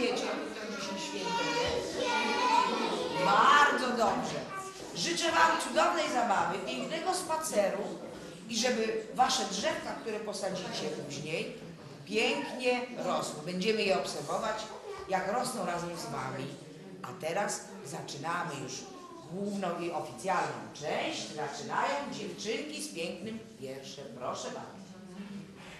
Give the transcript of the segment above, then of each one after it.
wiecie, jutro dzisiaj święto jest? Bardzo dobrze. Życzę Wam cudownej zabawy, pięknego spaceru i żeby Wasze drzewka, które posadzicie później, pięknie rosły. Będziemy je obserwować, jak rosną razem z Wami. A teraz zaczynamy już główną i oficjalną część. Zaczynają dziewczynki z pięknym wierszem. Proszę bardzo.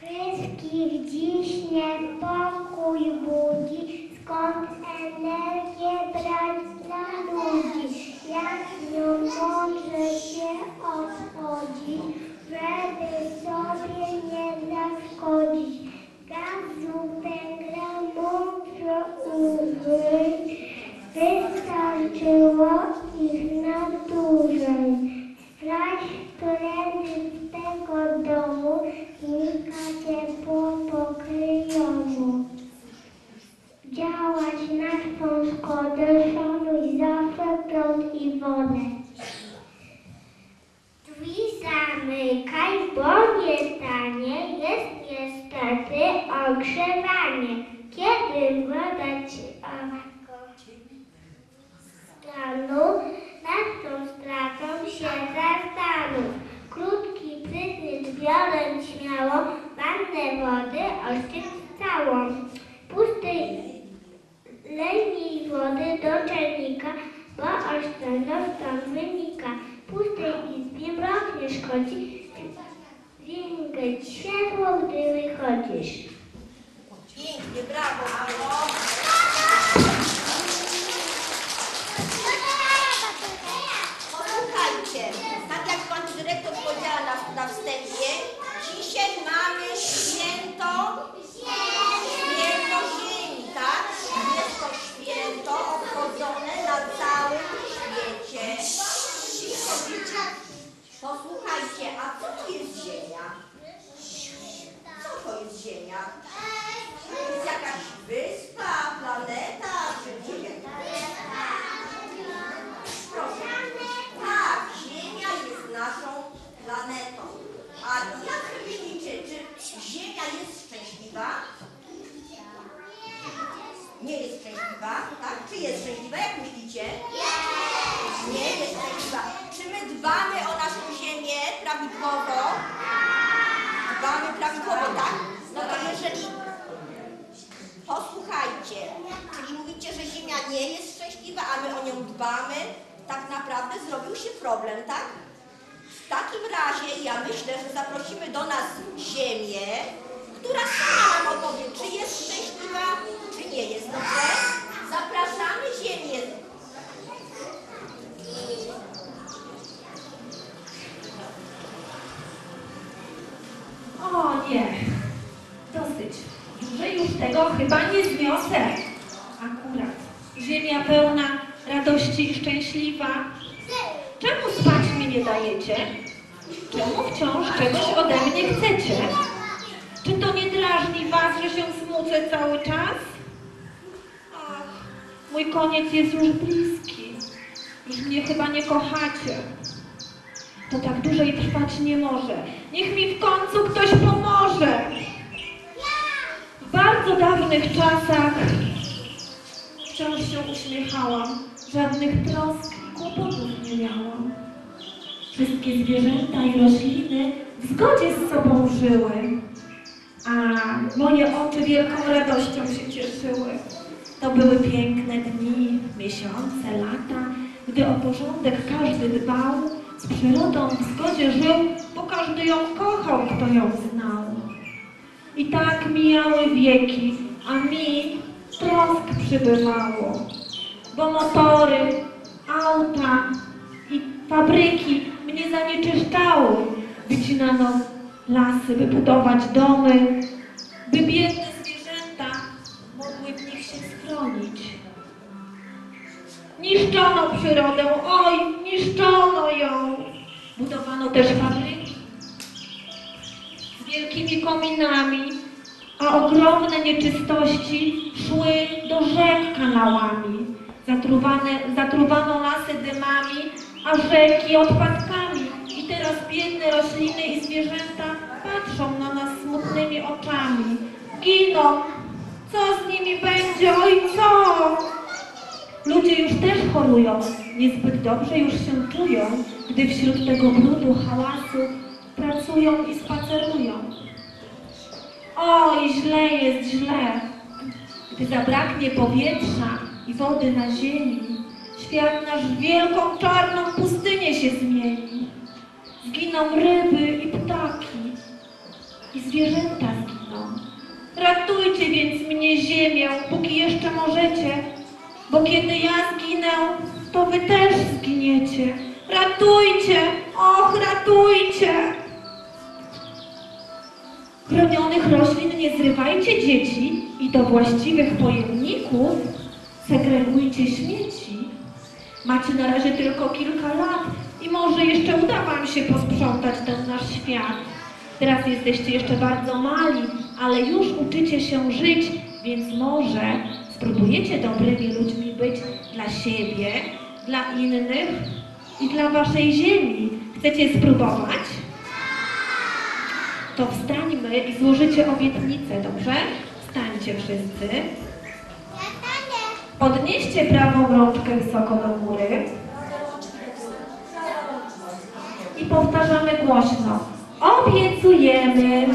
Wszystkich dziś niepokój budzi, skąd energię brać dla ludzi, jak nią może się obchodzić, żeby sobie nie zaszkodzić. Gazupę gra mądro ugryźć, wystarczyło zwiększać światło, gdy wychodzisz. Pięknie, brawo, brawo. Posłuchajcie, tak jak pani dyrektor powiedziała na, na wstępie, dzisiaj mamy święto, święto ziemi, tak? Jest to święto obchodzone na całym świecie. Posłuchajcie, a co to jest ziemia? Co to jest ziemia? To jest jakaś wyspa, planeta, czy nie wiem. Proszę. Tak, Ziemia jest naszą planetą. A jak myślicie, czy Ziemia jest szczęśliwa? Nie jest szczęśliwa, tak? Czy jest szczęśliwa? Jak myślicie? Nie jest szczęśliwa. Czy my dbamy o naszą Ziemię prawidłowo? Dbamy prawidłowo, tak? No to jeżeli Posłuchajcie, czyli mówicie, że Ziemia nie jest szczęśliwa, a my o nią dbamy, tak naprawdę zrobił się problem, tak? W takim razie ja myślę, że zaprosimy do nas Ziemię, która sama nam opowie, czy jest szczęśliwa, czy nie jest, dobrze? Zapraszamy Ziemię. O nie, dosyć. Dłużej już tego chyba nie zniosę. Akurat. Ziemia pełna radości i szczęśliwa. Czemu spać mi nie dajecie? Czemu wciąż czegoś ode mnie chcecie? Czy to nie drażni was, że się smucę cały czas? Ach, mój koniec jest już bliski. Już mnie chyba nie kochacie. To tak dłużej trwać nie może. Niech mi w końcu ktoś pomoże. W bardzo dawnych czasach wciąż się uśmiechałam. Żadnych trosk i kłopotów nie miałam. Wszystkie zwierzęta i rośliny w zgodzie z sobą żyły. A moje oczy wielką radością się cieszyły. To były piękne dni, miesiące, lata, gdy o porządek każdy dbał, z przyrodą w zgodzie żył, bo każdy ją kochał, kto ją znał. I tak mijały wieki, a mi trosk przybywało, bo motory, auta i fabryki mnie zanieczyszczały. Wycinano lasy, by budować domy, by biedne zwierzęta mogły w nich się schronić. Niszczono przyrodę, oj, niszczono ją. Budowano też fabryki z wielkimi kominami, a ogromne nieczystości szły do rzek kanałami. Zatruwane, zatruwano lasy dymami, a rzeki odpadkami. I teraz biedne rośliny i zwierzęta patrzą na nas smutnymi oczami. Giną, Co z nimi będzie? Oj, co? Ludzie już też chorują, niezbyt dobrze już się czują, gdy wśród tego brudu, hałasu pracują i spacerują. Oj, źle jest, źle. Gdy zabraknie powietrza i wody na ziemi, świat nasz w wielką czarną pustynię się zmieni. Zginą ryby i ptaki, i zwierzęta zginą. Ratujcie więc mnie ziemię, póki jeszcze możecie, bo kiedy ja zginę, to wy też zginiecie. Ratujcie, och, ratujcie! Chronionych roślin nie zrywajcie dzieci i do właściwych pojemników segregujcie śmieci. Macie na razie tylko kilka lat i może jeszcze uda wam się posprzątać ten nasz świat. Teraz jesteście jeszcze bardzo mali, ale już uczycie się żyć, więc może spróbujecie dobrymi ludźmi być dla siebie, dla innych i dla waszej ziemi. Chcecie spróbować? To wstańmy i złożycie obietnicę, dobrze? Wstańcie wszyscy. Podnieście prawą rączkę wysoko do góry. I powtarzamy głośno. Obiecujemy,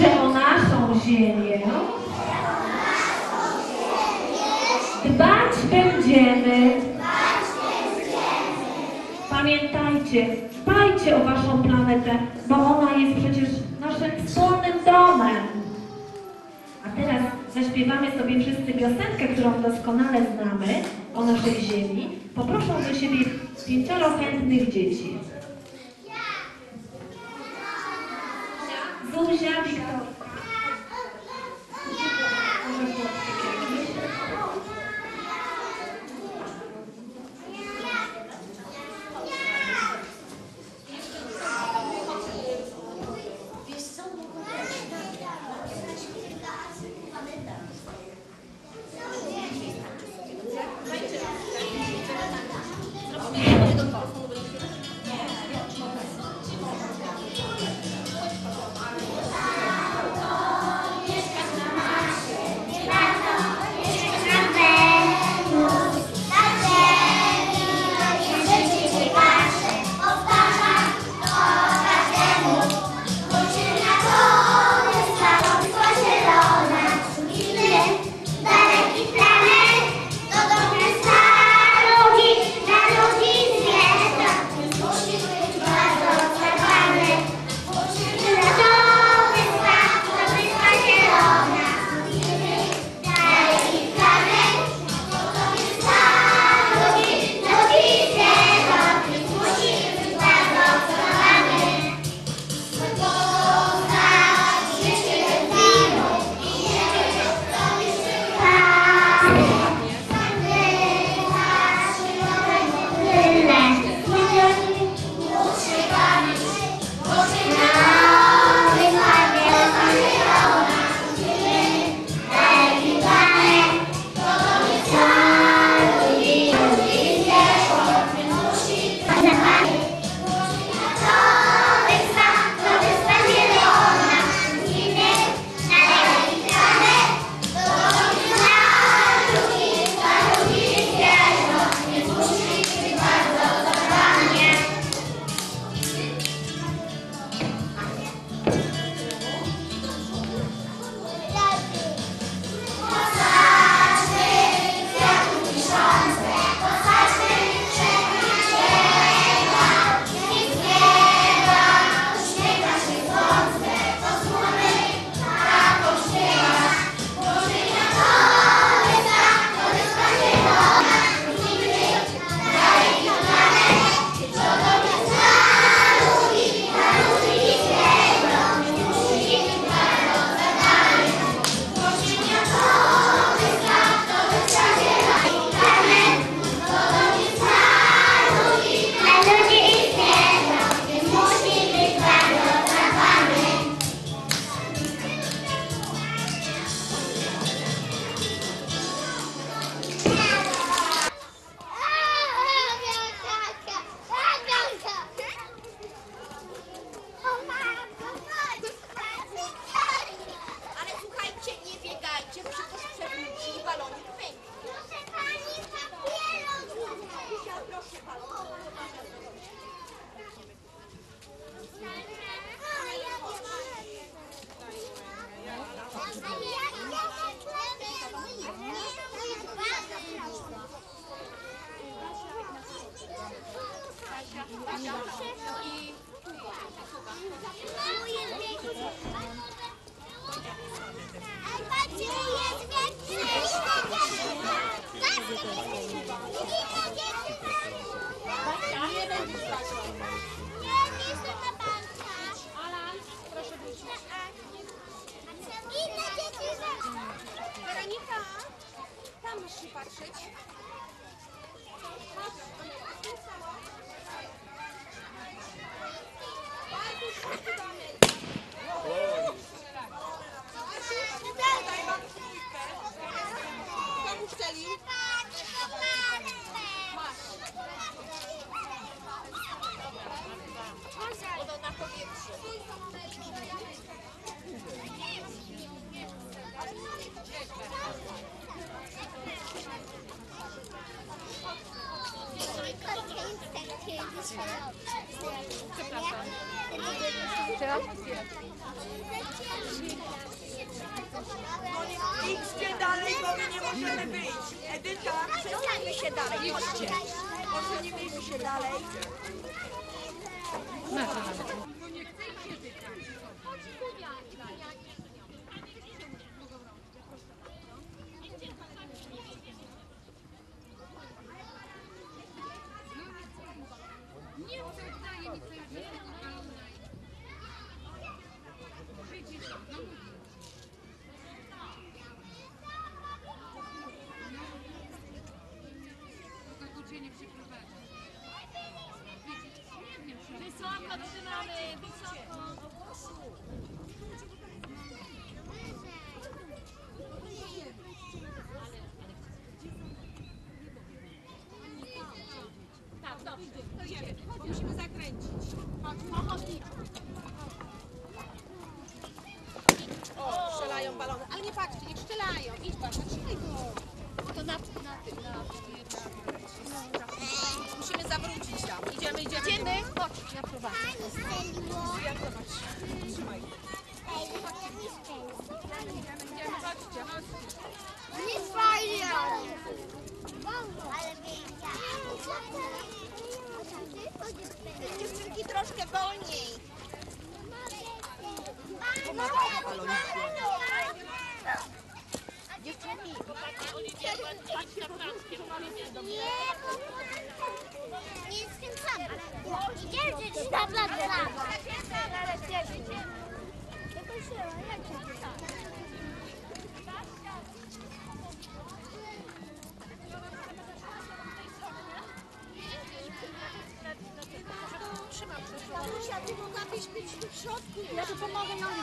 że o naszą ziemię dbać będziemy. Pamiętajcie, dbajcie o waszą planetę, bo ona jest przecież naszym wspólnym domem. A teraz zaśpiewamy sobie wszyscy piosenkę, którą doskonale znamy o naszej ziemi. Poproszę do siebie pięcioro chętnych dzieci. Zuzia, Wiktorka. Wyjść. Edyta, Przestańmy się dalej, chodźcie. Może nie miejmy się dalej. Wysoko trzymamy, wysoko. Tak, dobrze. To idziemy. Musimy zakręcić. O, strzelają balony. Ale nie patrzcie, niech strzelają. Idź pan, zatrzymaj go. To na, na tym, na, na, Musimy zawrócić tam. Idziemy, idziemy. Idziemy. Chodź, ja prowadzę. Ja prowadzę. Trzymaj. Nie fajnie. Ale Dziewczynki troszkę wolniej. Nie jestem sam. Na dwa. Mamusia, ty mogłabyś być tu w środku. Ja tu pomogę nogi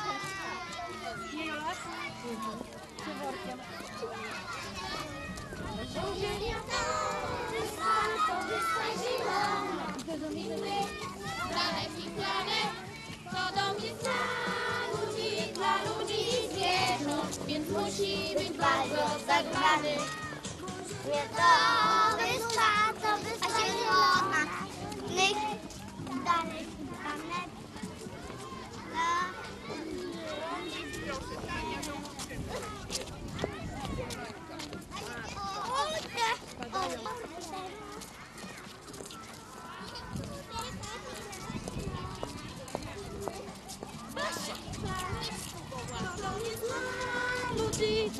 musi być bardzo zagrany. To wyspa, to wyspa zielona. Nych, danych, danych. Ludzi,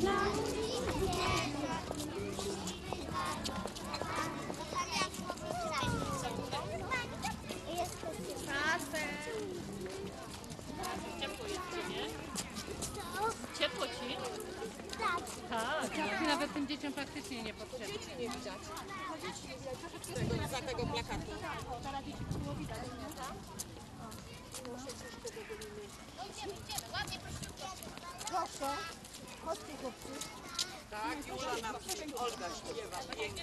dla Ciepło Tak. I nawet tym dzieciom praktycznie nie potrzebne. nie widać. Tego, za tego plakatu. Tak, Jula na przykład, Olga śpiewa pięknie.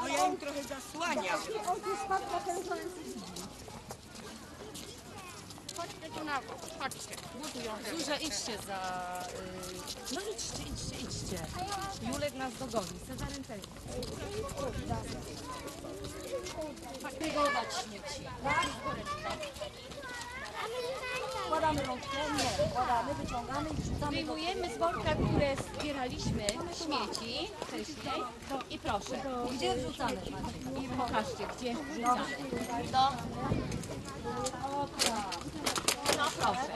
No ja im trochę zasłaniam. Chodźcie tu na bok, chodźcie. Budują Zuzia, idźcie za... Y... No idźcie, idźcie, idźcie. Julek nas dogoni. Cezaryn też. Spiegować śmieci. Ładam wkładamy rączkę, nie, wkładamy, wyciągamy i wrzucamy do Wyjmujemy z worka, które zbieraliśmy śmieci wcześniej i proszę. Gdzie wrzucamy? Pokażcie, gdzie wrzucamy. Do... No proszę.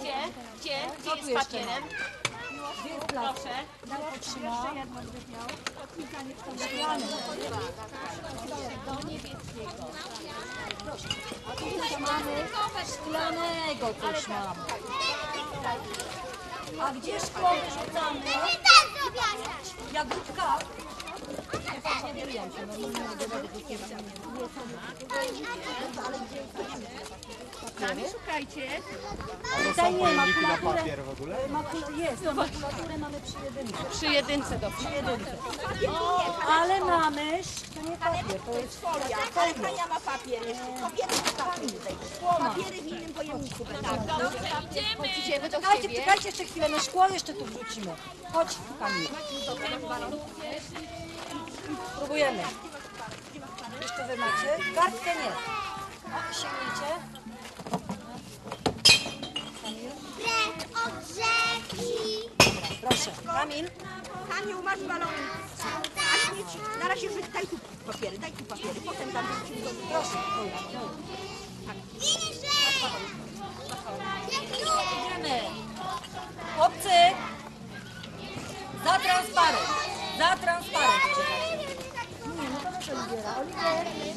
Gdzie? Gdzie? Gdzie jest papierem? Gdzie jest plastik? Proszę. Daj potrzyma. Do niebieskiego. Szklanego coś mamy. A gdzie szkło wyrzucamy? Jagódka. Sami szukajcie. Tutaj nie, makulaturę. Makul jest, makulaturę mamy przy jedynce. Przy jedynce do Przy jedynce. Ale mamy, to nie papier, to jest Folia, ale Hania ma papier. Papiery zostawmy tutaj. Papiery w innym pojemniku. Chodźcie, wy do Czekajcie, siebie. czekajcie jeszcze chwilę, my szkło jeszcze tu wrzucimy. Chodź, Kamil. Spróbujemy. Jeszcze wy macie? Kartkę nie. O, sięgnijcie. Kamil. Od rzeki. Proszę, Kamil. Haniu, masz balon. A śmieci. Na razie rzuć, daj tu papiery, daj tu papiery. Potem tam wrzucimy do Proszę. Idziemy. Chłopcy. Za transparent. Za transparent. Nije, ne to naša Olivera. Olivera je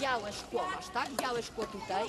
Białe szkło masz, tak? Białe szkło tutaj.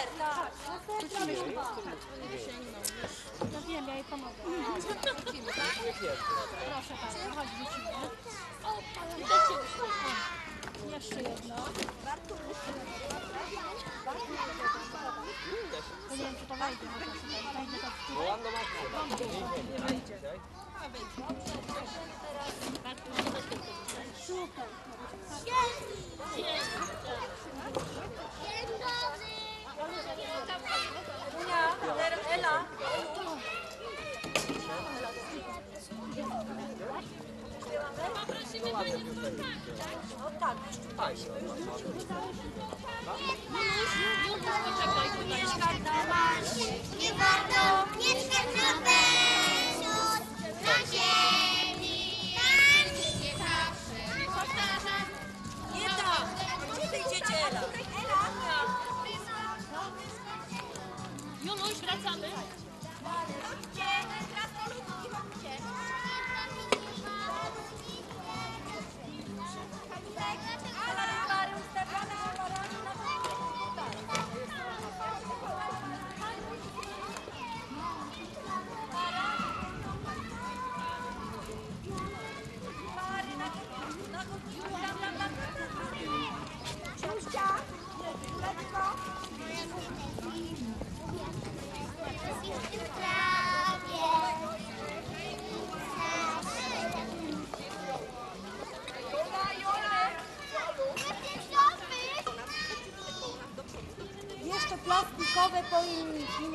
Super, tak. No wiem, ja jej pomogę. Proszę bardzo, chodź wrócimy. Jeszcze jedno. Nie wiem, czy to wejdzie. chociaż tutaj. Wejdzie Poprosimy panią tak? O tak, Już poczekaj tutaj. Nie warto mieszkać na Bezus, na ziemi.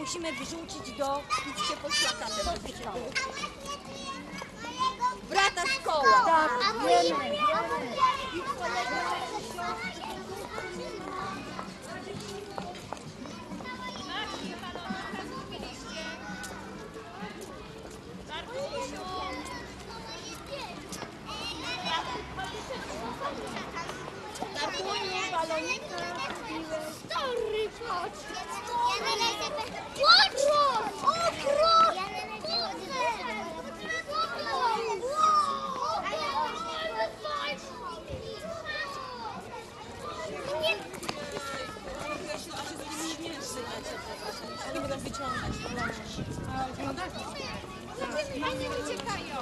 Musimy wrzucić do... Idźcie po świata Brata szkoła. Tak, wiemy. Story, chodź. Watch! O, król! Fajnie uciekają.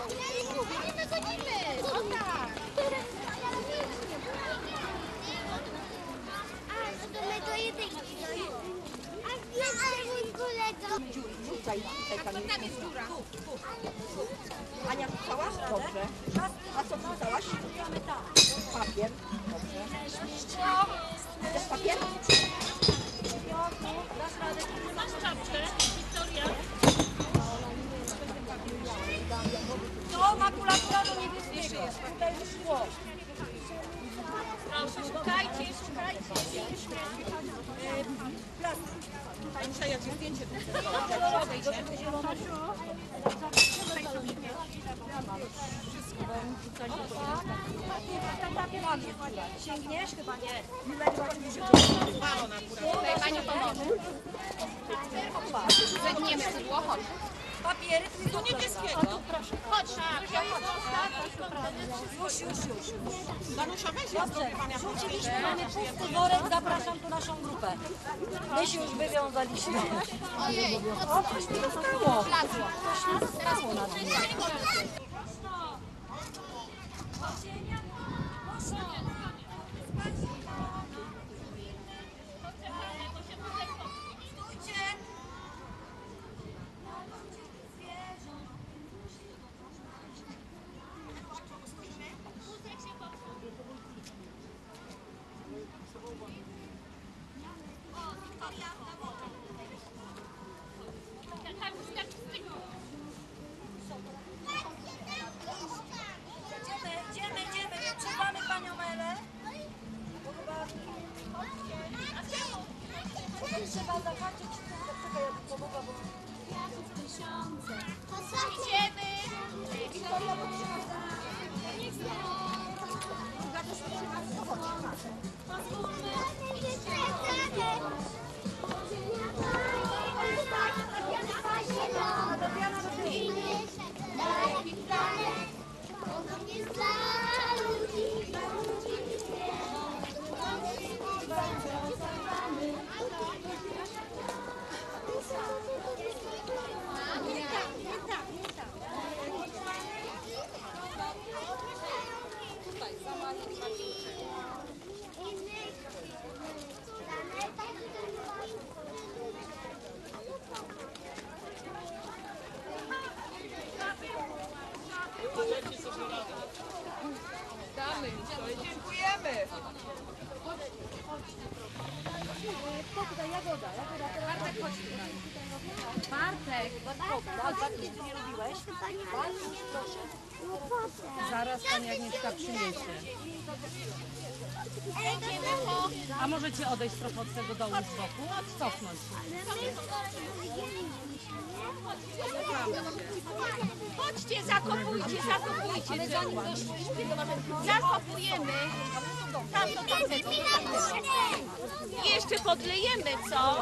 Nie wychodzimy. O tak. A, no to my do jedynki. A gdzie mój kolega? Rzucaj tutaj kamień. Ania rzucałaś? Dobrze. A co rzucałaś? Papier. Dobrze. Chcesz papier? Masz czapkę, Wiktoria? To makulatura do niebieskiego. Tutaj wyszło. Proszę, szukajcie, szukajcie. Sięgniesz? Chyba nie. Tutaj pomoże. Zegniemy szydło, chodź. Papiery tylko niebieskiego. Już, już, już. Danusia, weź Dobrze, rzuciliśmy, mamy pusty worek, zapraszam tu naszą grupę. My się już wywiązaliśmy. O, coś mi zostało. Coś mi zostało na dnie. Trzeba zakończyć. Czekaj, ja tu pomogę, bo... Idziemy. Dziękujemy im to i dziękujemy. Kto tutaj? Jagoda. Jagoda teraz Bartek, chodź tutaj. Bartek, Bartek, Bartek, nie robiłeś? Bartek, proszę. Zaraz pani Agnieszka przyniesie. A możecie odejść trochę od tego dołu z boku? Cofnąć się. chodźcie, zakopujcie, zakopujcie drzewo. Zakopujemy. Tam to tam I jeszcze podlejemy, co?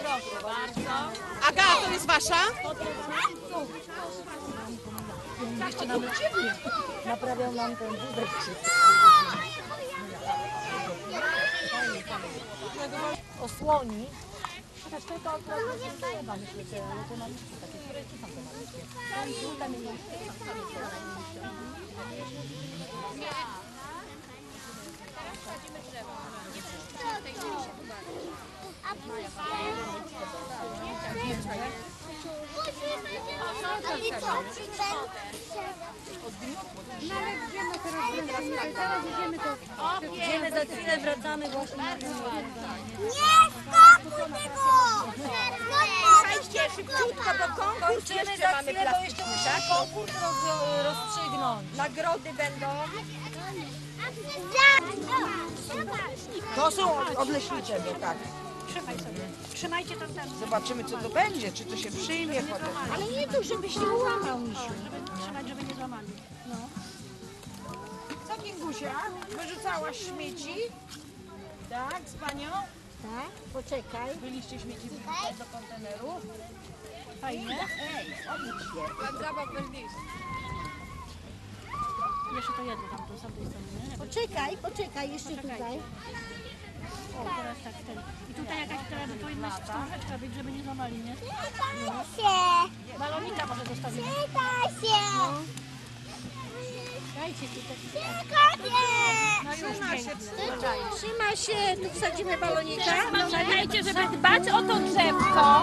Proszę bardzo. Aga, to jest wasza? Jeszcze nam naprawiał nam ten wózek. Osłoni. Chociaż to to chyba że ale to na liście takie, które czy są te malutkie? Tam tu, tam jest. A później... Się... Ale co ci Idziemy za chwilę, wracamy właśnie na ten Nie skopuj tego! Słuchajcie, szybciutko, bo konkurs Kończymy jeszcze za mamy chwilę, bo jeszcze musimy tak? konkurs roz, rozstrzygnąć. Nagrody będą. To są od leśniczego, tak. Trzymaj sobie. Trzymajcie tam ten. Zobaczymy, co to będzie, czy to się przyjmie potem. Ale nie tu, żebyś nie ułamał, misiu. Żeby trzymać, żeby nie złamali. No. Co, Kingusia? Wyrzucałaś śmieci? Tak, z panią? Tak, poczekaj. Byliście śmieci wyrzucać do kontenerów? Fajnie. Jeszcze to jedno tam, tu z tamtej strony. nie? Poczekaj, poczekaj, jeszcze tutaj. O, teraz tak, ten. I tutaj jakaś teraz powinna wstążeczka być, żeby nie złamali, nie? się! Balonika może zostawimy. Pytaj się! Dajcie tutaj. Tylko No już pięknie. Trzyma się, tu wsadzimy balonika. Pamiętajcie, żeby dbać o to drzewko.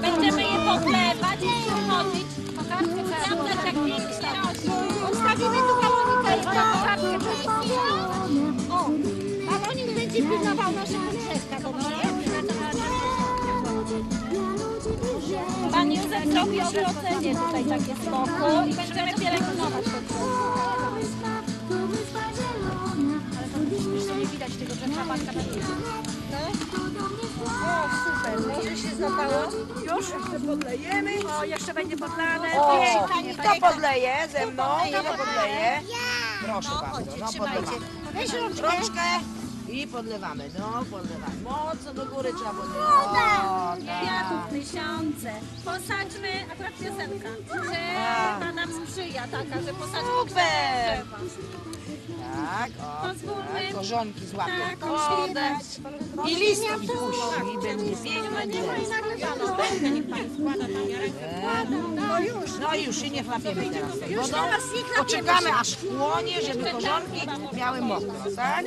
Będziemy je podlewać i przychodzić. Tam też tak pięknie rośnie. Odstawimy tu balonika i O, Pan Józef zrobi ogrodzenie tutaj takie z boku i będziemy pielęgnować to nie widać tego drzewka, patka na dół. O, super, może się złapało? Już jeszcze podlejemy. O, jeszcze będzie podlane. O, Pięknie, kto podleje ze mną? Kto podleje? Proszę bardzo, no podlewamy. Weź rączkę. Rączkę i podlewamy. No, podlewamy. Mocno do góry trzeba podlewać. O, tak. Kwiatów tysiące. Posadźmy, akurat piosenka, że Pan nam sprzyja taka, że posadźmy Super. drzewa. Tak, o, tak. Korzonki złapią Tak, wodę. I listki puści. I będzie piękne drzewo. No już. No już i nie chlapiemy teraz wodą. Poczekamy aż chłonie, żeby korzonki miały mokro, tak?